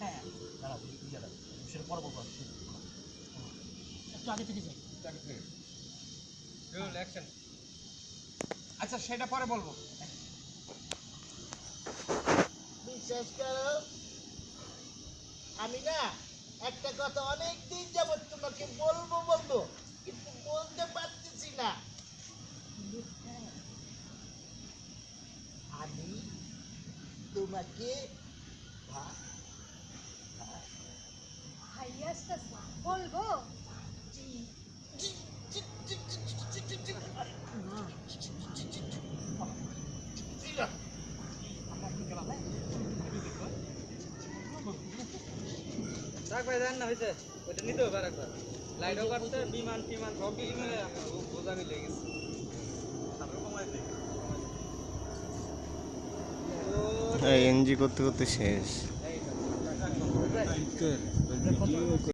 হ্যাঁ। দাঁড়া ইয়ে দাঁড়া সেটা পরে বলব। একটু আগে থেকে যাই। রোল অ্যাকশন আচ্ছা সেটা পরে বলব। বিশ্বাস করো আমি না একটা কথা অনেক দিন যাবত তোমাকে বলব বলব কিন্তু বলতে পারতেছি না। আমি তোমাকে বলব রাখ ভাই দেন না হয়েছে ওটা নিতে হবে একবার লাইটও কাটছে বিমান টিমান সব কিছু মিলে বোঝা মিলে গেছে এনজি করতে করতে শেষ よく。